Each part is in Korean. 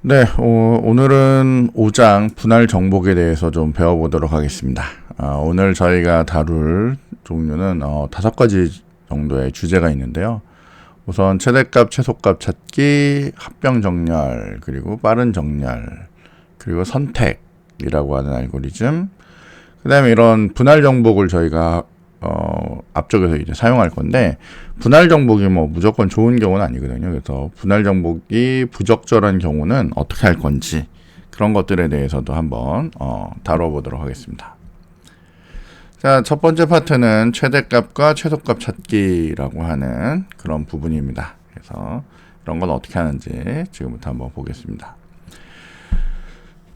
네, 오, 오늘은 5장 분할 정복에 대해서 좀 배워보도록 하겠습니다. 아, 오늘 저희가 다룰 종류는 어, 다섯 가지 정도의 주제가 있는데요. 우선 최대값, 최소값 찾기, 합병 정렬, 그리고 빠른 정렬, 그리고 선택이라고 하는 알고리즘. 그 다음에 이런 분할 정복을 저희가 어, 앞쪽에서 이제 사용할 건데, 분할 정복이 뭐 무조건 좋은 경우는 아니거든요. 그래서 분할 정복이 부적절한 경우는 어떻게 할 건지, 그런 것들에 대해서도 한번, 어, 다뤄보도록 하겠습니다. 자, 첫 번째 파트는 최대값과 최소값 찾기라고 하는 그런 부분입니다. 그래서 이런 건 어떻게 하는지 지금부터 한번 보겠습니다.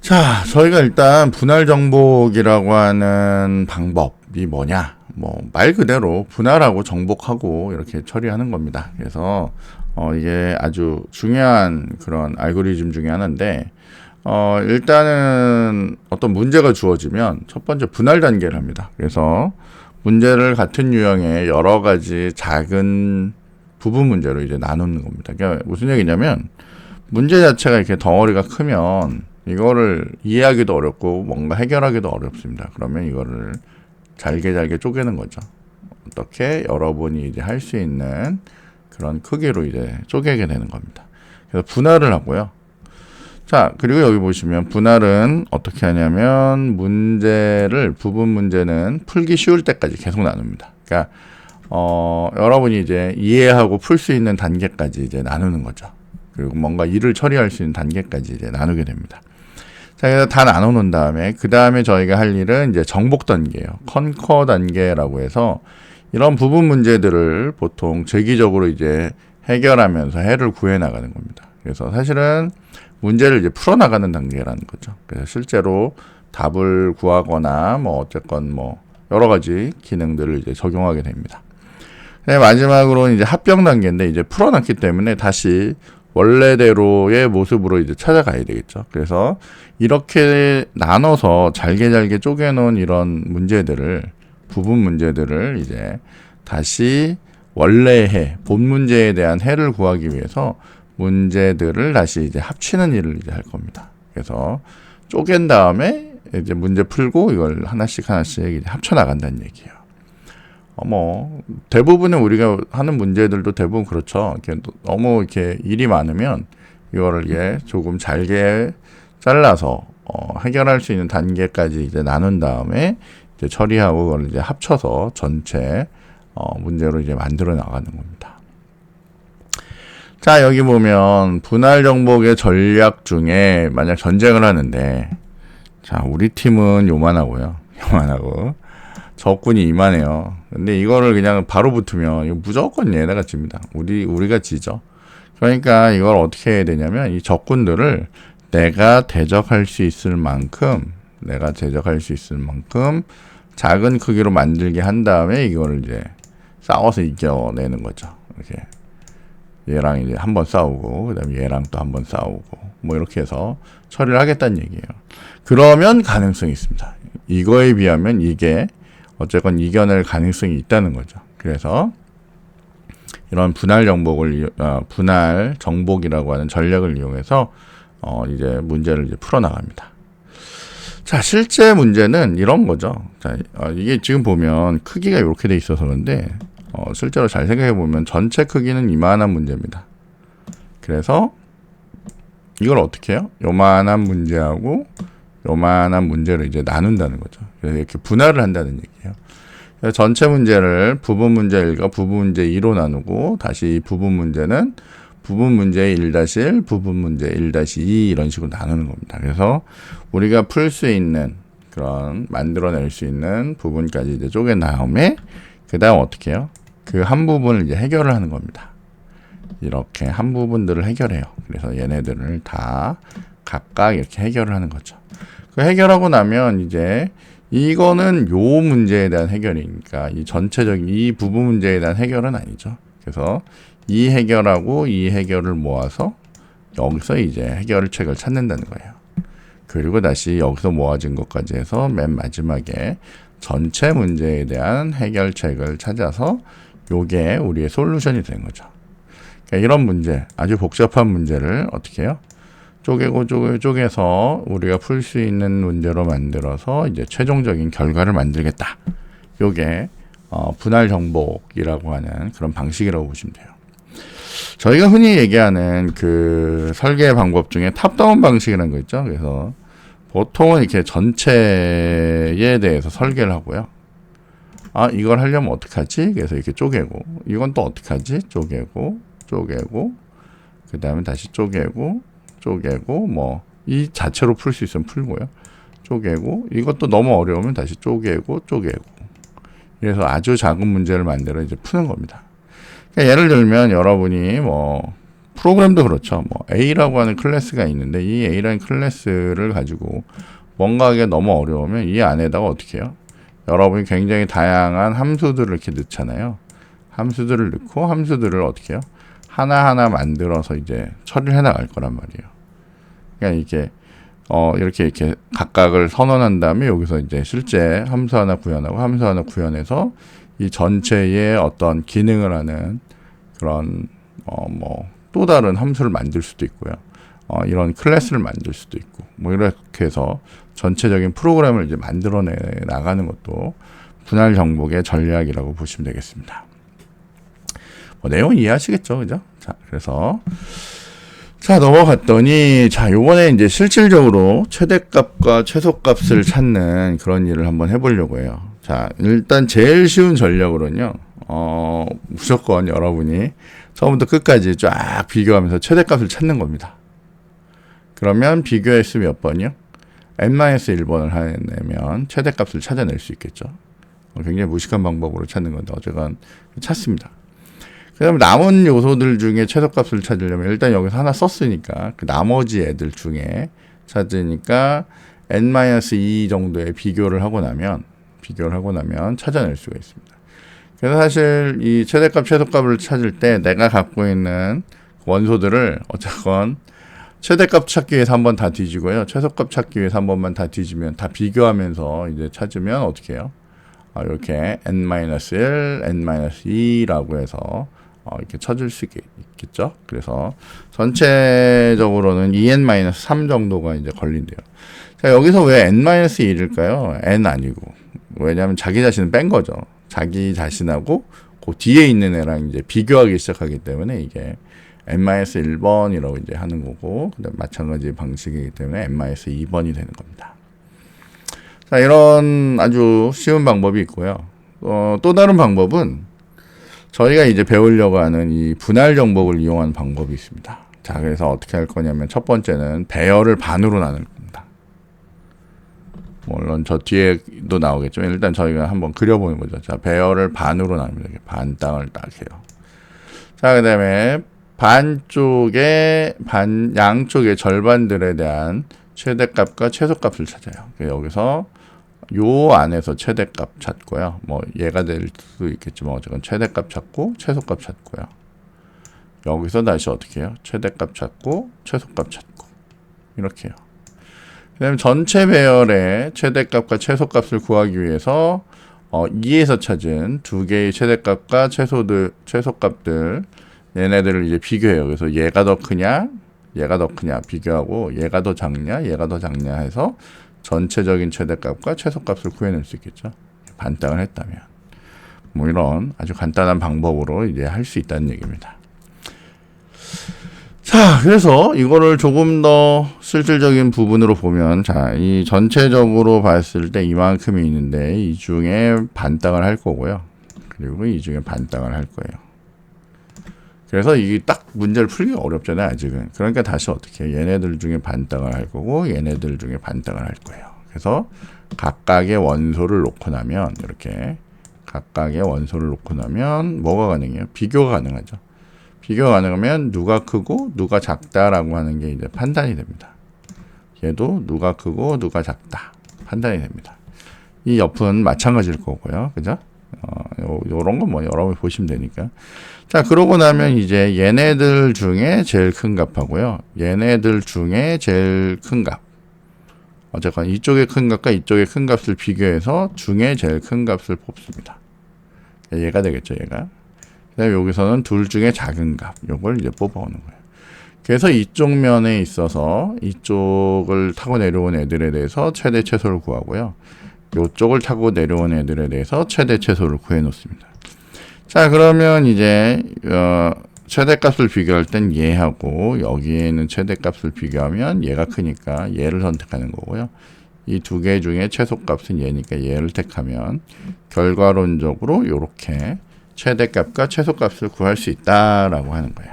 자, 저희가 일단 분할 정복이라고 하는 방법이 뭐냐? 뭐 말 그대로 분할하고 정복하고 이렇게 처리하는 겁니다. 그래서 어 이게 아주 중요한 그런 알고리즘 중에 하나인데 어 일단은 어떤 문제가 주어지면 첫 번째 분할 단계를 합니다. 그래서 문제를 같은 유형의 여러 가지 작은 부분 문제로 이제 나누는 겁니다. 그러니까 무슨 얘기냐면 문제 자체가 이렇게 덩어리가 크면 이거를 이해하기도 어렵고 뭔가 해결하기도 어렵습니다. 그러면 이거를 잘게 잘게 쪼개는 거죠. 어떻게 여러분이 이제 할 수 있는 그런 크기로 이제 쪼개게 되는 겁니다. 그래서 분할을 하고요. 자, 그리고 여기 보시면 분할은 어떻게 하냐면 문제를 부분 문제는 풀기 쉬울 때까지 계속 나눕니다. 그러니까 어, 여러분이 이제 이해하고 풀 수 있는 단계까지 이제 나누는 거죠. 그리고 뭔가 일을 처리할 수 있는 단계까지 이제 나누게 됩니다. 자, 그래서 다 나눠 놓은 다음에, 그 다음에 저희가 할 일은 이제 정복 단계예요. 컨커 단계라고 해서 이런 부분 문제들을 보통 재기적으로 이제 해결하면서 해를 구해 나가는 겁니다. 그래서 사실은 문제를 이제 풀어 나가는 단계라는 거죠. 그래서 실제로 답을 구하거나 뭐 어쨌건 뭐 여러 가지 기능들을 이제 적용하게 됩니다. 네, 마지막으로 이제 합병 단계인데 이제 풀어놨기 때문에 다시 원래대로의 모습으로 이제 찾아가야 되겠죠. 그래서 이렇게 나눠서 잘게 잘게 쪼개놓은 이런 문제들을 부분 문제들을 이제 다시 원래의 해, 본 문제에 대한 해를 구하기 위해서 문제들을 다시 이제 합치는 일을 이제 할 겁니다. 그래서 쪼갠 다음에 이제 문제 풀고 이걸 하나씩 하나씩 합쳐 나간다는 얘기예요. 어, 뭐 대부분의 우리가 하는 문제들도 대부분 그렇죠. 이렇게 너무 이렇게 일이 많으면 이거를 이게 조금 잘게 잘라서 어, 해결할 수 있는 단계까지 이제 나눈 다음에 이제 처리하고 그걸 이제 합쳐서 전체 어, 문제로 이제 만들어 나가는 겁니다. 자 여기 보면 분할 정복의 전략 중에 만약 전쟁을 하는데 자 우리 팀은 요만하고요 요만하고 적군이 이만해요. 근데 이거를 그냥 바로 붙으면 이거 무조건 얘네가 집니다. 우리 우리가 지죠. 그러니까 이걸 어떻게 해야 되냐면 이 적군들을 내가 대적할 수 있을 만큼 내가 대적할 수 있을 만큼 작은 크기로 만들게 한 다음에 이거를 이제 싸워서 이겨내는 거죠. 이렇게 얘랑 이제 한 번 싸우고 그다음에 얘랑 또 한 번 싸우고 뭐 이렇게 해서 처리를 하겠다는 얘기예요. 그러면 가능성이 있습니다. 이거에 비하면 이게 어쨌건 이겨낼 가능성이 있다는 거죠. 그래서 이런 분할 정복을 어, 분할 정복이라고 하는 전략을 이용해서 어, 이제 문제를 이제 풀어 나갑니다. 자, 실제 문제는 이런 거죠. 자, 어, 이게 지금 보면 크기가 이렇게 돼 있어서 그런데 어, 실제로 잘 생각해 보면 전체 크기는 이만한 문제입니다. 그래서 이걸 어떻게 해요? 요만한 문제하고 요만한 문제를 이제 나눈다는 거죠. 그래서 이렇게 분할을 한다는 얘기예요. 전체 문제를 부분 문제 1과 부분 문제 2로 나누고 다시 부분 문제는 부분 문제 1-1, 부분 문제 1-2 이런 식으로 나누는 겁니다. 그래서 우리가 풀 수 있는 그런 만들어낼 수 있는 부분까지 이제 쪼개 다음에 그 다음 어떻게 해요? 그 한 부분을 이제 해결을 하는 겁니다. 이렇게 한 부분들을 해결해요. 그래서 얘네들을 다 각각 이렇게 해결을 하는 거죠. 그 해결하고 나면 이제 이거는 요 문제에 대한 해결이니까 이 전체적인 이 부분 문제에 대한 해결은 아니죠. 그래서 이 해결하고 이 해결을 모아서 여기서 이제 해결책을 찾는다는 거예요. 그리고 다시 여기서 모아진 것까지 해서 맨 마지막에 전체 문제에 대한 해결책을 찾아서 요게 우리의 솔루션이 된 거죠. 그러니까 이런 문제, 아주 복잡한 문제를 어떻게 해요? 쪼개고 쪼개 쪼개서 우리가 풀 수 있는 문제로 만들어서 이제 최종적인 결과를 만들겠다. 요게 어, 분할 정복이라고 하는 그런 방식이라고 보시면 돼요. 저희가 흔히 얘기하는 그 설계 방법 중에 탑다운 방식이라는 거 있죠. 그래서 보통은 이렇게 전체에 대해서 설계를 하고요. 아, 이걸 하려면 어떡하지? 그래서 이렇게 쪼개고, 이건 또 어떡하지? 쪼개고, 쪼개고, 그 다음에 다시 쪼개고, 쪼개고, 뭐, 이 자체로 풀 수 있으면 풀고요. 쪼개고, 이것도 너무 어려우면 다시 쪼개고, 쪼개고. 그래서 아주 작은 문제를 만들어 이제 푸는 겁니다. 그러니까 예를 들면 여러분이 뭐, 프로그램도 그렇죠. 뭐, A라고 하는 클래스가 있는데, 이 A라는 클래스를 가지고 뭔가 하기가 너무 어려우면 이 안에다가 어떻게 해요? 여러분이 굉장히 다양한 함수들을 이렇게 넣잖아요. 함수들을 넣고 함수들을 어떻게 해요? 하나하나 만들어서 이제 처리를 해 나갈 거란 말이에요. 그러니까 이게 어 이렇게 이렇게 각각을 선언한 다음에 여기서 이제 실제 함수 하나 구현하고 함수 하나 구현해서 이 전체의 어떤 기능을 하는 그런 어 뭐 또 다른 함수를 만들 수도 있고요. 어 이런 클래스를 만들 수도 있고 뭐 이렇게 해서 전체적인 프로그램을 이제 만들어내 나가는 것도 분할 정복의 전략이라고 보시면 되겠습니다. 뭐 내용 이해하시겠죠, 그죠? 자, 그래서 자 넘어갔더니 자 요번에 이제 실질적으로 최대값과 최소값을 찾는 그런 일을 한번 해보려고 해요. 자 일단 제일 쉬운 전략으로는요. 어 무조건 여러분이 처음부터 끝까지 쫙 비교하면서 최대값을 찾는 겁니다. 그러면 비교 횟수 몇 번이요? n-1번을 해내면 최대값을 찾아낼 수 있겠죠. 어, 굉장히 무식한 방법으로 찾는 건데 어쨌건 찾습니다. 그 다음에 남은 요소들 중에 최소값을 찾으려면 일단 여기서 하나 썼으니까 그 나머지 애들 중에 찾으니까 n-2 정도의 비교를 하고 나면 비교를 하고 나면 찾아낼 수가 있습니다. 그래서 사실 이 최대값 최소값을 찾을 때 내가 갖고 있는 원소들을 어쨌건 최대값 찾기 위해서 한 번 다 뒤지고요. 최소값 찾기 위해서 한 번만 다 뒤지면 다 비교하면서 이제 찾으면 어떻게 해요? 아, 이렇게 n-1, n-2라고 해서 어, 이렇게 찾을 수 있, 겠 죠 그래서 전체적으로는 2n-3 정도가 이제 걸린대요. 자, 여기서 왜 n-1일까요? n 아니고. 왜냐하면 자기 자신을 뺀 거죠. 자기 자신하고 그 뒤에 있는 애랑 이제 비교하기 시작하기 때문에 이게 n-1번이라고 이제 하는 거고, 마찬가지 방식이기 때문에 n-2번이 되는 겁니다. 자, 이런 아주 쉬운 방법이 있고요. 어, 또 다른 방법은 저희가 이제 배우려고 하는 이 분할 정복을 이용하는 방법이 있습니다. 자, 그래서 어떻게 할 거냐면 첫 번째는 배열을 반으로 나눌 겁니다. 물론 저 뒤에도 나오겠지만 일단 저희가 한번 그려보는 거죠. 자, 배열을 반으로 나눕니다. 이렇게 반 땅을 딱 해요. 자, 그 다음에 반쪽에 반 양쪽의 절반들에 대한 최대값과 최소값을 찾아요. 여기서 요 안에서 최대값 찾고요. 뭐 얘가 될 수도 있겠지만 어쨌건 최대값 찾고 최소값 찾고요. 여기서 다시 어떻게 해요? 최대값 찾고 최소값 찾고 이렇게 해요. 그다음에 전체 배열의 최대값과 최소값을 구하기 위해서 어, 2에서 찾은 두 개의 최대값과 최소들 최소값들 얘네들을 이제 비교해요. 그래서 얘가 더 크냐, 얘가 더 크냐 비교하고 얘가 더 작냐, 얘가 더 작냐 해서 전체적인 최대값과 최소값을 구해낼 수 있겠죠. 반땅을 했다면. 뭐 이런 아주 간단한 방법으로 이제 할 수 있다는 얘기입니다. 자, 그래서 이거를 조금 더 실질적인 부분으로 보면, 자, 이 전체적으로 봤을 때 이만큼이 있는데, 이 중에 반땅을 할 거고요. 그리고 이 중에 반땅을 할 거예요. 그래서 이게 딱 문제를 풀기 어렵잖아요, 아직은. 그러니까 다시 어떻게 해? 얘네들 중에 반땅을 할 거고, 얘네들 중에 반땅을 할 거예요. 그래서 각각의 원소를 놓고 나면, 이렇게 각각의 원소를 놓고 나면 뭐가 가능해요? 비교가 가능하죠. 비교가 가능하면 누가 크고 누가 작다라고 하는 게 이제 판단이 됩니다. 얘도 누가 크고 누가 작다. 판단이 됩니다. 이 옆은 마찬가지일 거고요. 그죠? 어, 요, 요런 건 뭐 여러분이 보시면 되니까. 자, 그러고 나면 이제 얘네들 중에 제일 큰 값하고요. 얘네들 중에 제일 큰 값. 어쨌건 이쪽의 큰 값과 이쪽의 큰 값을 비교해서 중에 제일 큰 값을 뽑습니다. 얘가 되겠죠, 얘가. 그다음에 여기서는 둘 중에 작은 값. 요걸 이제 뽑아오는 거예요. 그래서 이쪽 면에 있어서 이쪽을 타고 내려온 애들에 대해서 최대 최소를 구하고요. 이쪽을 타고 내려온 애들에 대해서 최대 최소를 구해 놓습니다. 자, 그러면 이제 어, 최대값을 비교할 땐 얘하고 여기에 있는 최대값을 비교하면 얘가 크니까 얘를 선택하는 거고요. 이 두 개 중에 최소값은 얘니까 얘를 택하면 결과론적으로 이렇게 최대값과 최소값을 구할 수 있다라고 하는 거예요.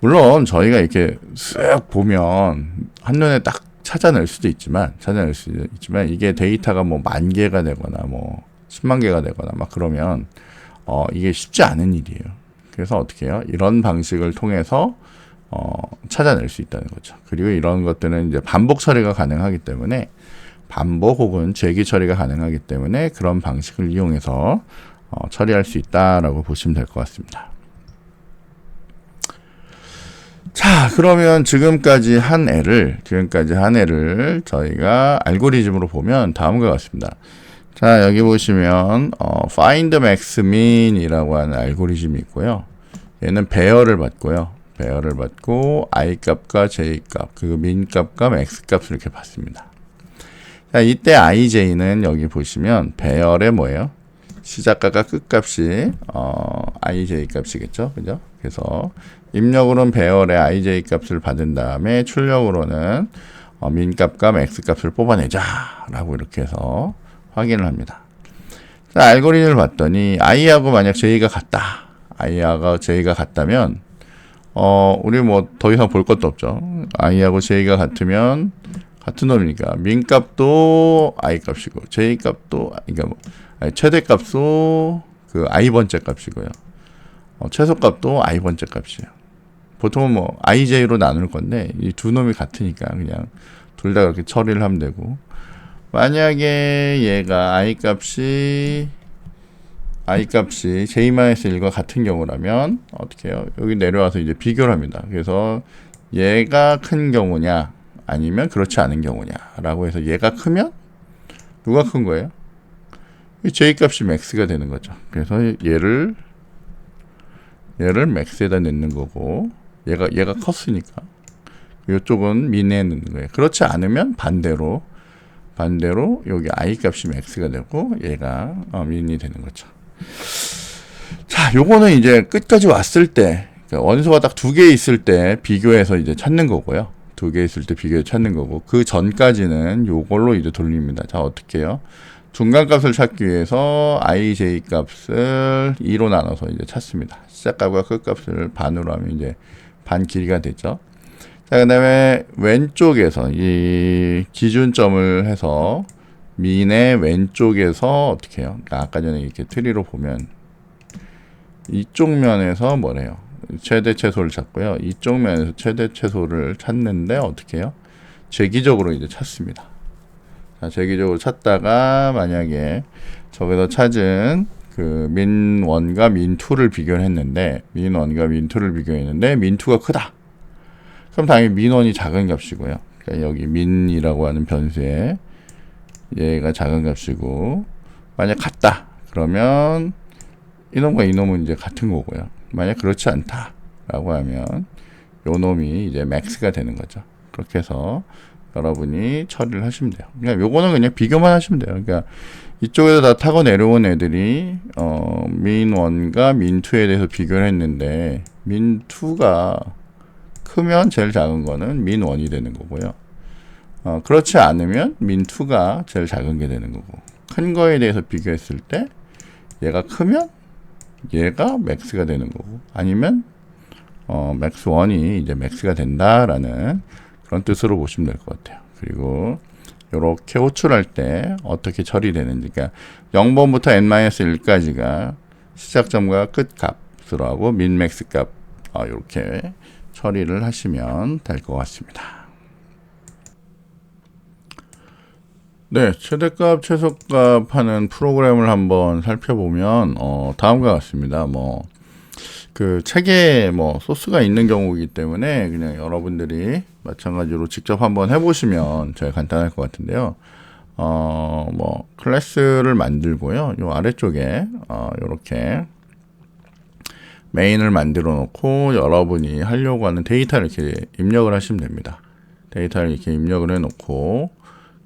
물론 저희가 이렇게 쓱 보면 한눈에 딱 찾아낼 수도 있지만 찾아낼 수도 있지만 이게 데이터가 뭐 만 개가 되거나 뭐 10만 개가 되거나 막 그러면 어 이게 쉽지 않은 일이에요. 그래서 어떻게 해요? 이런 방식을 통해서 어 찾아낼 수 있다는 거죠. 그리고 이런 것들은 이제 반복 처리가 가능하기 때문에 반복 혹은 재기 처리가 가능하기 때문에 그런 방식을 이용해서 어, 처리할 수 있다라고 보시면 될 것 같습니다. 자, 그러면 지금까지 한 애를, 지금까지 한 애를 저희가 알고리즘으로 보면 다음과 같습니다. 자, 여기 보시면, 어, find max mean이라고 하는 알고리즘이 있고요. 얘는 배열을 받고요. 배열을 받고, i 값과 j 값, 그리고 min 값과 max 값을 이렇게 받습니다. 자, 이때 ij는 여기 보시면 배열의 뭐예요? 시작가가 끝값이 어, ij 값이겠죠, 그죠? 그래서 입력으로는 배열의 ij 값을 받은 다음에 출력으로는 어, 민 값과 max 값을 뽑아내자라고 이렇게 해서 확인을 합니다. 자, 알고리즘을 봤더니 i하고 만약 j가 같다, i하고 j가 같다면 어, 우리 뭐 더 이상 볼 것도 없죠. i하고 j가 같으면 같은 놈이니까 민 값도 i 값이고 j 값도 그러니까 뭐 아니, 최대 값도 그 i 번째 값이고요. 어, 최소값도 i 번째 값이에요. 보통은 뭐 ij로 나눌 건데 이 두 놈이 같으니까 그냥 둘 다 그렇게 처리를 하면 되고 만약에 얘가 i 값이 i 값이 j-1과 같은 경우라면 어떻게 해요? 여기 내려와서 이제 비교를 합니다. 그래서 얘가 큰 경우냐 아니면 그렇지 않은 경우냐라고 해서 얘가 크면 누가 큰 거예요? 이 j 값이 max가 되는 거죠. 그래서 얘를 얘를 max에다 넣는 거고 얘가 얘가 컸으니까 이쪽은 민에 넣는 거예요. 그렇지 않으면 반대로 반대로 여기 i 값이 max가 되고 얘가 어, 민이 되는 거죠. 자, 요거는 이제 끝까지 왔을 때 그러니까 원소가 딱 두 개 있을 때 비교해서 이제 찾는 거고요. 두 개 있을 때 비교해 찾는 거고 그 전까지는 요걸로 이제 돌립니다. 자, 어떻게 해요? 중간 값을 찾기 위해서 ij 값을 2로 나눠서 이제 찾습니다. 시작값과 끝값을 반으로 하면 이제 반 길이가 되죠. 자, 그 다음에 왼쪽에서 이 기준점을 해서 민의 왼쪽에서 어떻게 해요? 그러니까 아까 전에 이렇게 트리로 보면 이쪽 면에서 뭐래요? 최대 최소를 찾고요. 이쪽 면에서 최대 최소를 찾는데 어떻게 해요? 재기적으로 이제 찾습니다. 자, 재기적으로 찾다가 만약에 저기서 찾은 그 min1과 min2를 비교를 했는데 min1과 min2를 비교했는데 min2가 크다. 그럼 당연히 min1이 작은 값이고요. 그러니까 여기 min이라고 하는 변수에 얘가 작은 값이고 만약 같다. 그러면 이놈과 이놈은 이제 같은 거고요. 만약 그렇지 않다라고 하면 요 놈이 이제 max가 되는 거죠. 그렇게 해서 여러분이 처리를 하시면 돼요. 그냥 요거는 그냥 비교만 하시면 돼요. 그러니까 이쪽에서 다 타고 내려온 애들이 어, min1과 min2에 대해서 비교를 했는데 min2가 크면 제일 작은 거는 min1이 되는 거고요. 어, 그렇지 않으면 min2가 제일 작은 게 되는 거고 큰 거에 대해서 비교했을 때 얘가 크면 얘가 max가 되는 거고 아니면 어, max1이 이제 max가 된다라는 그런 뜻으로 보시면 될 것 같아요. 그리고 이렇게 호출할 때 어떻게 처리되는지 그러니까 0번부터 n-1까지가 시작점과 끝 값으로 하고 민맥스 값 이렇게 어, 처리를 하시면 될 것 같습니다. 네, 최대값, 최소값 하는 프로그램을 한번 살펴보면 어, 다음과 같습니다. 뭐 그 책에 뭐 소스가 있는 경우이기 때문에 그냥 여러분들이 마찬가지로 직접 한번 해보시면 제일 간단할 것 같은데요. 어, 뭐 클래스를 만들고요. 요 아래쪽에 어, 요렇게 메인을 만들어 놓고 여러분이 하려고 하는 데이터를 이렇게 입력을 하시면 됩니다. 데이터를 이렇게 입력을 해 놓고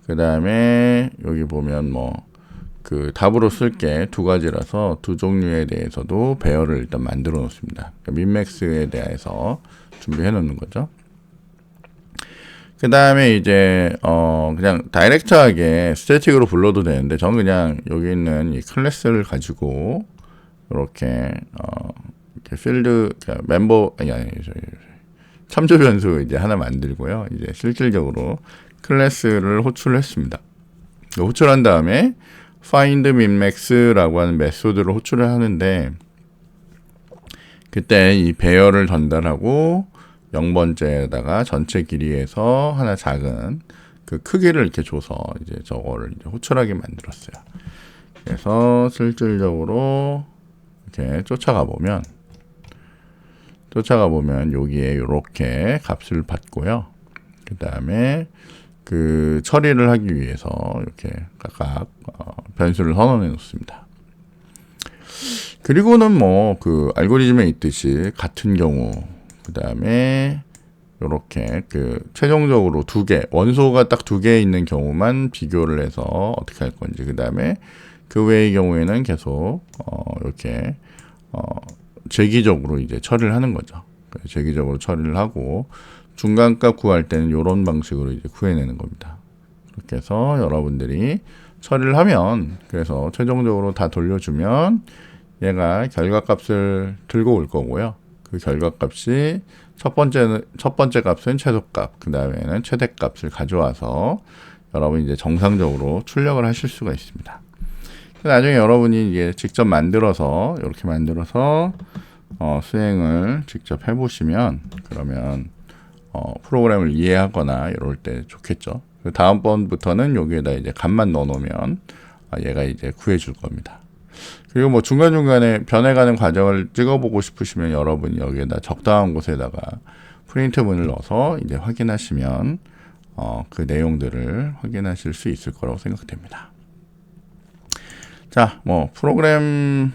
그 다음에 여기 보면 뭐 그 답으로 쓸 게 두 가지라서 두 종류에 대해서도 배열을 일단 만들어 놓습니다. 그러니까 민맥스에 대해서 준비해 놓는 거죠. 그 다음에 이제 어 그냥 다이렉트하게 스태틱으로 불러도 되는데 저는 그냥 여기 있는 이 클래스를 가지고 이렇게 어 이렇게 필드 그러니까 멤버 아니 아니 저기 참조 변수 이제 하나 만들고요. 이제 실질적으로 클래스를 호출을 했습니다. 호출한 다음에 find minmax라고 하는 메소드를 호출을 하는데 그때 이 배열을 전달하고 0번째에다가 전체 길이에서 하나 작은 그 크기를 이렇게 줘서 이제 저거를 이제 호출하게 만들었어요. 그래서 실질적으로 이렇게 쫓아가 보면 쫓아가 보면 여기에 이렇게 값을 받고요. 그 다음에 그 처리를 하기 위해서 이렇게 각각 어, 변수를 선언해 놓습니다. 그리고는 뭐 그 알고리즘에 있듯이 같은 경우 그 다음에 이렇게 그 최종적으로 두 개 원소가 딱 두 개 있는 경우만 비교를 해서 어떻게 할 건지 그 다음에 그 외의 경우에는 계속 어 이렇게 어 재기적으로 이제 처리를 하는 거죠. 재기적으로 처리를 하고 중간값 구할 때는 이런 방식으로 이제 구해내는 겁니다. 그렇게 해서 여러분들이 처리를 하면 그래서 최종적으로 다 돌려주면 얘가 결과값을 들고 올 거고요. 그 결과값이 첫 번째는 첫 번째 값은 최소값, 그 다음에는 최대값을 가져와서 여러분이 이제 정상적으로 출력을 하실 수가 있습니다. 나중에 여러분이 이게 직접 만들어서 이렇게 만들어서 어, 수행을 직접 해보시면 그러면 어, 프로그램을 이해하거나 이럴 때 좋겠죠. 그 다음 번부터는 여기에다 이제 값만 넣어놓으면 아, 얘가 이제 구해줄 겁니다. 그리고 뭐 중간중간에 변해가는 과정을 찍어보고 싶으시면 여러분이 여기에다 적당한 곳에다가 프린트 문을 넣어서 이제 확인하시면 어, 그 내용들을 확인하실 수 있을 거라고 생각됩니다. 자, 뭐 프로그램은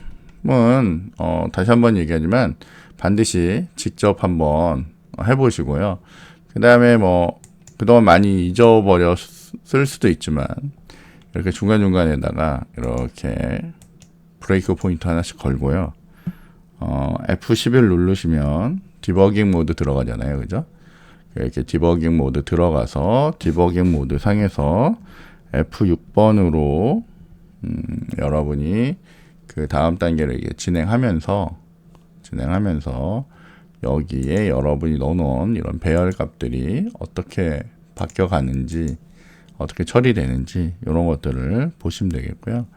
어, 다시 한번 얘기하지만 반드시 직접 한번 해보시고요. 그 다음에 뭐 그동안 많이 잊어버렸을 수도 있지만 이렇게 중간중간에다가 이렇게 브레이크 포인트 하나씩 걸고요. 어, F11 누르시면 디버깅 모드 들어가잖아요. 그죠? 이렇게 디버깅 모드 들어가서 디버깅 모드 상에서 F6번으로 음, 여러분이 그 다음 단계를 이게 진행하면서 진행하면서 여기에 여러분이 넣어놓은 이런 배열 값들이 어떻게 바뀌어 가는지 어떻게 처리되는지 이런 것들을 보시면 되겠고요.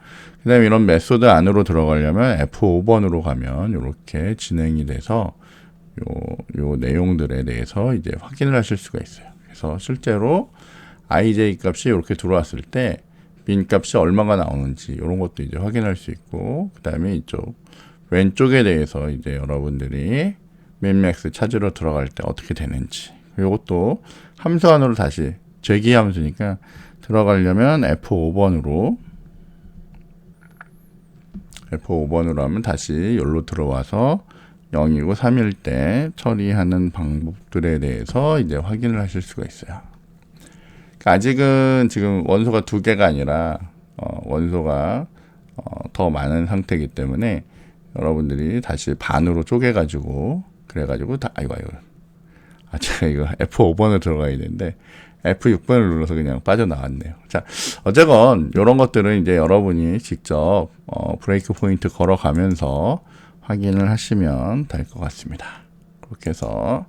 그 다음에 이런 메소드 안으로 들어가려면 F5번으로 가면 이렇게 진행이 돼서 요, 요 내용들에 대해서 이제 확인을 하실 수가 있어요. 그래서 실제로 IJ 값이 이렇게 들어왔을 때 빈 값이 얼마가 나오는지 이런 것도 이제 확인할 수 있고 그 다음에 이쪽 왼쪽에 대해서 이제 여러분들이 민맥스 찾으러 들어갈 때 어떻게 되는지 이것도 함수 안으로 다시 제기 함수니까 들어가려면 F5번으로 F5번으로 하면 다시 여기로 들어와서 0이고 3일 때 처리하는 방법들에 대해서 이제 확인을 하실 수가 있어요. 그러니까 아직은 지금 원소가 두 개가 아니라 어, 원소가 어, 더 많은 상태이기 때문에 여러분들이 다시 반으로 쪼개가지고 그래가지고 다 아이고 아이고 아 제가 이거 F5번을 들어가야 되는데 F6번을 눌러서 그냥 빠져나왔네요. 자, 어쨌건 이런 것들은 이제 여러분이 직접 어, 브레이크 포인트 걸어가면서 확인을 하시면 될 것 같습니다. 그렇게 해서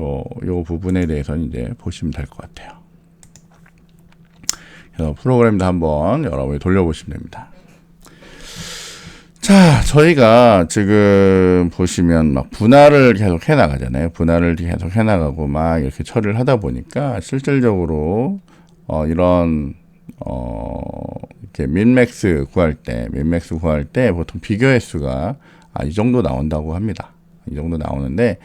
요, 요 부분에 대해서는 이제 보시면 될 것 같아요. 그래서 프로그램도 한번 여러분이 돌려보시면 됩니다. 자, 저희가 지금 보시면 막 분할을 계속 해 나가잖아요. 분할을 계속 해 나가고 막 이렇게 처리를 하다 보니까 실질적으로 어 이런 어 이렇게 민맥스 구할 때, 민맥스 구할 때 보통 비교 횟수가 아, 이 정도 나온다고 합니다. 이 정도 나오는데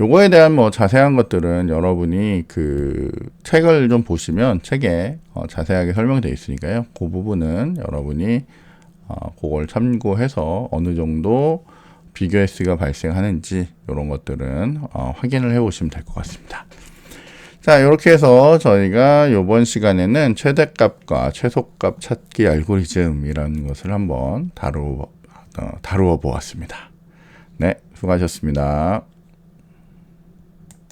요거에 대한 뭐 자세한 것들은 여러분이 그 책을 좀 보시면 책에 어 자세하게 설명되어 있으니까요. 그 부분은 여러분이 어, 그걸 참고해서 어느 정도 비교S가 발생하는지 이런 것들은 어, 확인을 해 보시면 될 것 같습니다. 자, 이렇게 해서 저희가 이번 시간에는 최대값과 최소값 찾기 알고리즘이라는 것을 한번 다루, 어, 다루어 보았습니다. 네, 수고하셨습니다.